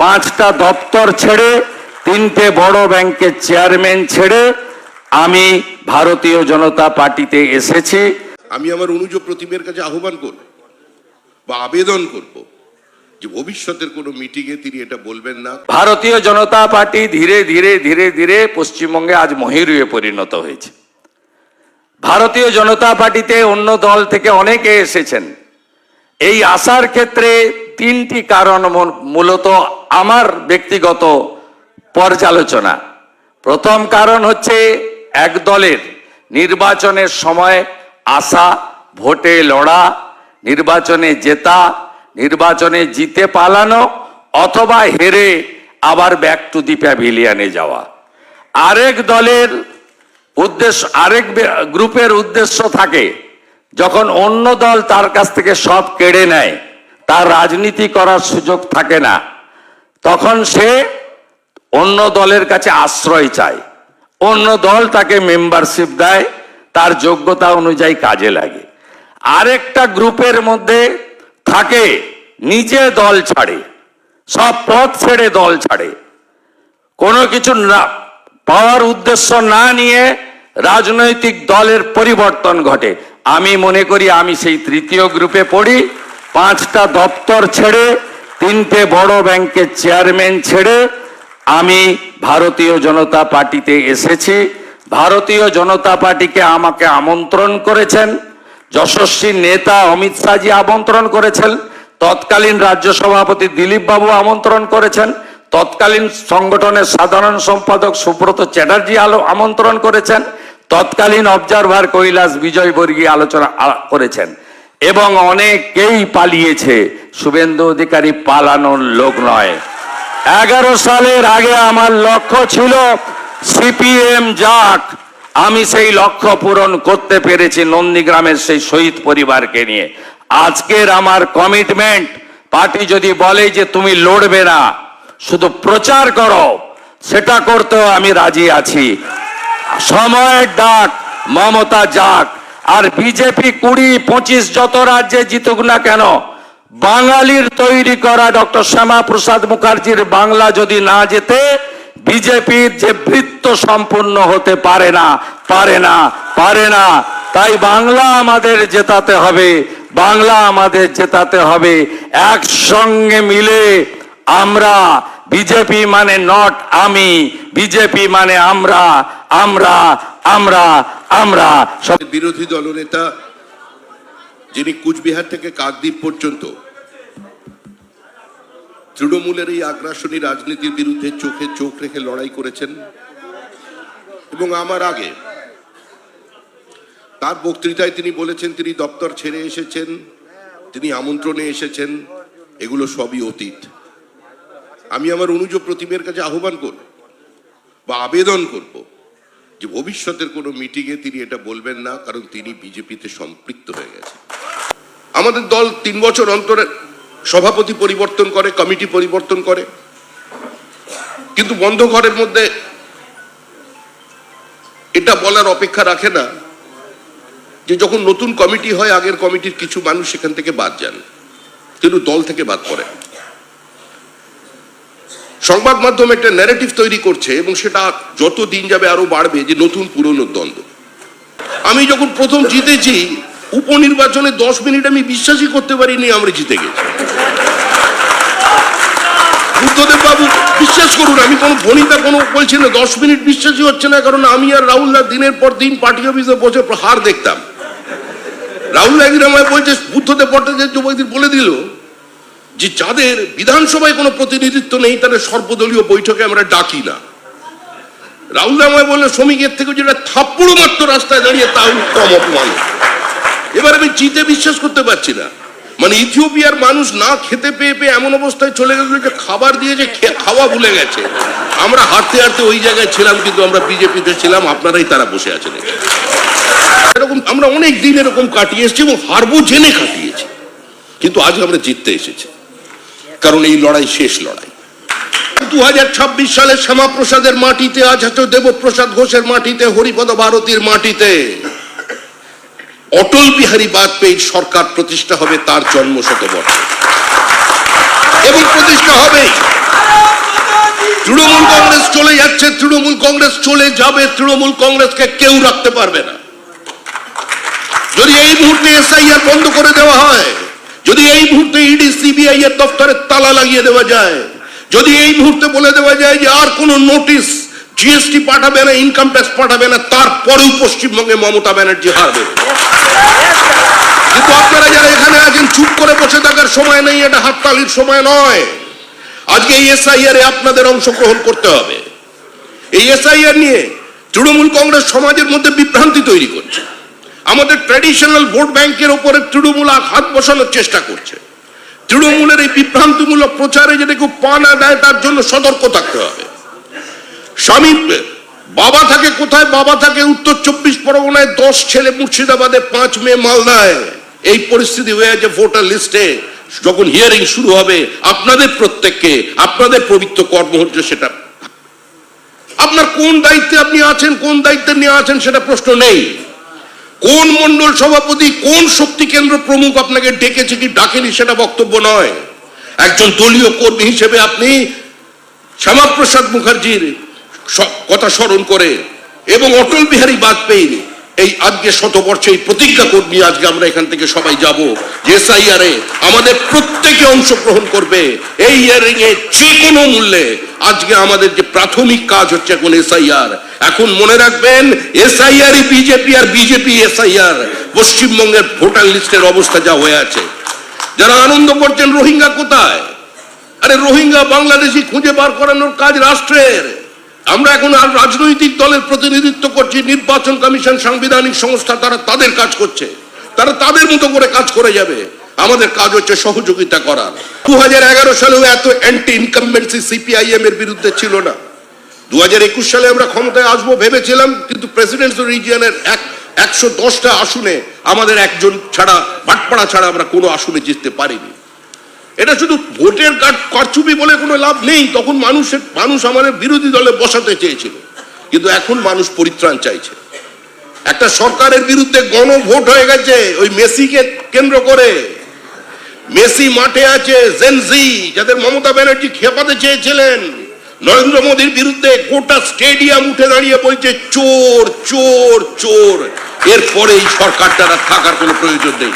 পাঁচটা দপ্তর ছেড়ে তিনটে বড় ব্যাংকের চেয়ারম্যান ছেড়ে আমি ভারতীয় জনতা পার্টিতে এসেছি। আমি আমার অনুজ প্রতিমের কাছে আহ্বান করব বা আবেদন করব যে ভবিষ্যতের কোনো মিটিংয়ে তিনি এটা বলবেন না। ভারতীয় জনতা পার্টি ধীরে ধীরে ধীরে ধীরে পশ্চিমবঙ্গে আজ মহিরুয়ে পরিণত হয়েছে। ভারতীয় জনতা পার্টিতে অন্য দল থেকে অনেকে এসেছেন। এই আসার ক্ষেত্রে তিনটি কারণ মূল- মূলত আমার ব্যক্তিগত পর্যালোচনা। প্রথম কারণ হচ্ছে এক দলের নির্বাচনের সময় আসা, ভোটে লড়া, নির্বাচনে জেতা, নির্বাচনে জিতে পালানো অথবা হেরে আবার ব্যাক টু দি প্যাভিলিয়ানে যাওয়া। আরেক দলের উদ্দেশ্য আরেক গ্রুপের উদ্দেশ্য থাকে যখন অন্য দল তার কাছ থেকে সব কেড়ে নেয়। তার রাজনীতি করার সুযোগ থাকে না। তখন সে অন্য দলের কাছে আশ্রয় চায়। অন্য দল তাকে মেম্বারশিপ দেয়, তার যোগ্যতা অনুযায়ী কাজে লাগে। আরেকটা গ্রুপের মধ্যে থাকে, নিজে দল ছাড়ে, সব পথ ছেড়ে দল ছাড়ে। কোনো কিছু না, পাওয়ার উদ্দেশ্য না নিয়ে রাজনৈতিক দলের পরিবর্তন ঘটে। আমি মনে করি আমি সেই তৃতীয় গ্রুপে পড়ি। পাঁচটা দপ্তর ছেড়ে, তিনটে বড় ব্যাংকের চেয়ারম্যান ছেড়ে আমি ভারতীয় জনতা পার্টিতে এসেছি। ভারতীয় জনতা পার্টিকে আমাকে আমন্ত্রণ করেছেন। যশস্বী নেতা অমিত শাহজি আমন্ত্রণ করেছেন। তৎকালীন রাজ্য সভাপতি দিলীপ বাবু আমন্ত্রণ করেছেন। তৎকালীন সংগঠনের সাধারণ সম্পাদক সুব্রত চ্যাটার্জি আলো আমন্ত্রণ করেছেন। তৎকালীন অবজারভার কৈলাস বিজয় বর্গী আলোচনা করেছেন। এবং অনেকেই পালিয়েছে। শুভেন্দু অধিকারী পালানোর লোক নয়। এগারো সালের আগে আমার লক্ষ্য ছিল সিপিএম যাক, আমি সেই লক্ষ্য পূরণ করতে পেরেছি নন্দীগ্রামের সেই শহীদ পরিবারকে নিয়ে। আজকের আমার কমিটমেন্ট পার্টি যদি বলে যে তুমি লড়বে না, শুধু প্রচার করো, সেটা করতেও আমি রাজি আছি। সময়ের ডাক, মমতা যাক আর বিজেপি কুড়ি, পঁচিশ যত রাজ্যে জিতুক না কেন, বাঙালির তৈরি করা ডক্টর শ্যামা প্রসাদ মুখার্জির বাংলা যদি না যেতে বিজেপির যে বৃত্ত সম্পূর্ণ হতে পারে না পারে না পারে না। তাই বাংলা আমাদের জেতাতে হবে, বাংলা আমাদের জেতাতে হবে। একসঙ্গে মিলে আমরা, বিজেপি মানে নট আমি, বিজেপি মানে আমরা আমরা আমরা আমরা। সব বিরোধী দলনেতা যিনি কুচবিহার থেকে কাকদ্বীপ পর্যন্ত তৃণমূলের এই আগ্রাসনী রাজনীতির বিরুদ্ধে চোখে চোখ রেখে লড়াই করেছেন এবং আমার আগে তার বক্তৃতায় তিনি বলেছেন, তিনি দপ্তর ছেড়ে এসেছেন, তিনি আমন্ত্রণে এসেছেন, এগুলো সবই অতীত। আমি আমার অনুজ প্রতিমের কাছে আহ্বান করব বা আবেদন করব যে ভবিষ্যতের কোনো মিটিংয়ে তিনি এটা বলবেন না, কারণ তিনি বিজেপিতে সম্পৃক্ত হয়ে গেছেন। আমাদের দল তিন বছর অন্তরে সভাপতি পরিবর্তন করে, কমিটি পরিবর্তন করে। কিন্তু বন্ধ ঘরের মধ্যে এটা বলার অপেক্ষা রাখে না যে যখন নতুন কমিটি হয়, আগের কমিটির কিছু মানুষ সেখান থেকে বাদ যান। কিন্তু দল থেকে বাদ পড়ে সংবাদ মাধ্যম একটা ন্যারেটিভ তৈরি করছে এবং সেটা যত দিন যাবে আরও বাড়বে যে নতুন পুরনো দ্বন্দ্ব। আমি যখন প্রথম জিতেছি, উপনির্বাচনে দশ মিনিট আমি বিশ্বাসই করতে পারিনি আমরা জিতে গেছি। বুদ্ধদেব বাবু, বিশ্বাস করুন, আমি কোনো ভনিতা কোনো বলছি না, দশ মিনিট বিশ্বাসই হচ্ছে না, কারণ আমি আর রাহুল দা দিনের পর দিন পার্টি অফিসে বসে হার দেখতাম। রাহুল একদিন আমায় বলছে, বুদ্ধদেব ভট্টাচার্য বলে দিল যে যাদের বিধানসভায় কোনো প্রতিনিধিত্ব নেই, তাদের সর্বদলীয় বৈঠকে আমরা ডাকি না। রাহুল আমায় বললেন, শ্রমিকের থেকে যেটা থাপ্পড়ো মাত্র রাস্তায় দাঁড়িয়ে, তাও কম অপমান এবার আমি জিতে বিশ্বাস করতে পারছি না। মানে ইথিওপিয়ার মানুষ না খেতে পেয়ে পেয়ে এমন অবস্থায় চলে গেল যে খাবার দিয়ে যে খাওয়া ভুলে গেছে। আমরা হাঁটতে হাঁটতে ওই জায়গায় ছিলাম, কিন্তু আমরা বিজেপিতে ছিলাম, আপনারাই তারা বসে আছেন এরকম আমরা অনেক দিন এরকম কাটিয়ে এসেছি এবং হারবো জেনে কাটিয়েছি। কিন্তু আজ আমরা জিততে এসেছি। কারণ এই লড়াই শেষ লড়াই। দু হাজার ছাব্বিশ সালে শ্যামাপ্রসাদের মাটিতে আজ হয়তো দেবপ্রসাদ ঘোষের মাটিতে, হরিপদ ভারতীর মাটিতে অটল বিহারী বাজপেয়ীর সরকার প্রতিষ্ঠা হবে তার জন্ম শতবর্ষ এবং প্রতিষ্ঠা হবেই। তৃণমূল কংগ্রেস চলে যাচ্ছে, তৃণমূল কংগ্রেস চলে যাবে, তৃণমূল কংগ্রেসকে কেউ রাখতে পারবে না। যদি এই মুহূর্তে এসআইআর বন্ধ করে দেওয়া হয় যদি এই মুহূর্তে ইডি, সিবিআই এর দপ্তরে তালা লাগিয়ে দেওয়া যায়, যদি এই মুহূর্তে বলে দেওয়া যায় যে আর কোনো নোটিশ জিএসটি পাঠাবে না ইনকাম ট্যাক্স পাঠাবে না, তারপরেও পশ্চিমবঙ্গে মমতা ব্যানার্জি হারবে। কিন্তু আপনারা যারা এখানে আছেন, চুপ করে বসে থাকার সময় নেই, এটা হাততালির সময় নয়। আজকে এই এসআইআর এ আপনাদের অংশগ্রহণ করতে হবে। এই এসআইআর নিয়ে তৃণমূল কংগ্রেস সমাজের মধ্যে বিভ্রান্তি তৈরি করছে। আমাদের ট্র্যাডিশনাল ভোট ব্যাংকের উপরে তৃণমূল হাত বসানোর চেষ্টা করছে। তৃণমূলের এই বিভ্রান্তিমূলক প্রচারে যদি কেউ পা না দেয়, তার জন্য সতর্ক থাকতে হবে। স্বামী, বাবা থাকে কোথায়? বাবা থাকে উত্তর চব্বিশ পরগনায়, দশ ছেলে মুর্শিদাবাদে, পাঁচ মেয়ে মালদায়। এই পরিস্থিতি হয়ে আছে ভোটার লিস্টে। যখন হিয়ারিং শুরু হবে, আপনাদের প্রত্যেককে, আপনাদের পবিত্র কর্ম হচ্ছে সেটা। আপনার কোন দায়িত্বে আপনি আছেন, কোন দায়িত্বে নিয়ে আছেন, সেটা প্রশ্ন নেই। কোন মন্ডল সভাপতি কোন শক্তি কেন্দ্র প্রমুখ আপনাকে ডেকেছে কি ডাকেনি সেটা বক্তব্য নয়। একজন দলীয় কর্মী হিসেবে আপনি শ্যামাপ্রসাদ মুখার্জির কথা স্মরণ করে এবং অটল বিহারী বাজপেয়ীর এই আজকে শতবর্ষে এই প্রতিজ্ঞা কর্মী আজকে আমরা এখান থেকে সবাই যাব। এসআইআর আমাদের প্রত্যেকে অংশগ্রহণ করবে। এই ইয়ারিং এ যে কোনো মূল্যে আজকে আমাদের যে প্রাথমিক কাজ হচ্ছে এখন এসআইআর। এখন মনে রাখবেন এসআইআর বিজেপি আর বিজেপি এসআইআর। পশ্চিমবঙ্গের ভোটার লিস্টের অবস্থা যা হয়ে আছে। যারা আনন্দ করছেন, রোহিঙ্গা কোথায়? আরে রোহিঙ্গা বাংলাদেশি খুঁজে বার করানোর কাজ রাষ্ট্রের। আমরা এখন আর রাজনৈতিক দলের প্রতিনিধিত্ব করছি, নির্বাচন কমিশন সাংবিধানিক সংস্থা তারা তাদের কাজ করছে, তারা তাদের মতো করে কাজ করে যাবে। আমাদের কাজ হচ্ছে সহযোগিতা করার। দু হাজার এগারো সালেও এত অ্যান্টি ইনকামবেন্সি সিপিআইএম এর বিরুদ্ধে ছিল না। দু হাজার একুশ সালে আমরা ক্ষমতায় আসব ভেবেছিলাম, কিন্তু প্রেসিডেন্সি রিজিয়নের এক, একশো দশটা আসনে আমাদের একজন ছাড়া ভাটপাড়া ছাড়া আমরা কোনো আসনে জিততে পারিনি। এটা শুধু ভোটের কার- কারচুপি বলে কোনো লাভ নেই। তখন মানুষের মানুষ আমাদের বিরোধী দলে বসাতে চেয়েছিল। কিন্তু এখন মানুষ পরিত্রাণ চাইছে। একটা সরকারের বিরুদ্ধে গণভোট হয়ে গেছে। ওই মেসিকে কেন্দ্র করে। মেসি মাঠে আছে জেনজি যাদের মমতা ব্যানার্জি খেপাতে চেয়েছিলেন। নরেন্দ্র মোদীর বিরুদ্ধে গোটা স্টেডিয়াম উঠে দাঁড়িয়ে বলছে, চোর চোর চোর। এরপরে এই সরকারটা থাকার কোনো প্রয়োজন নেই।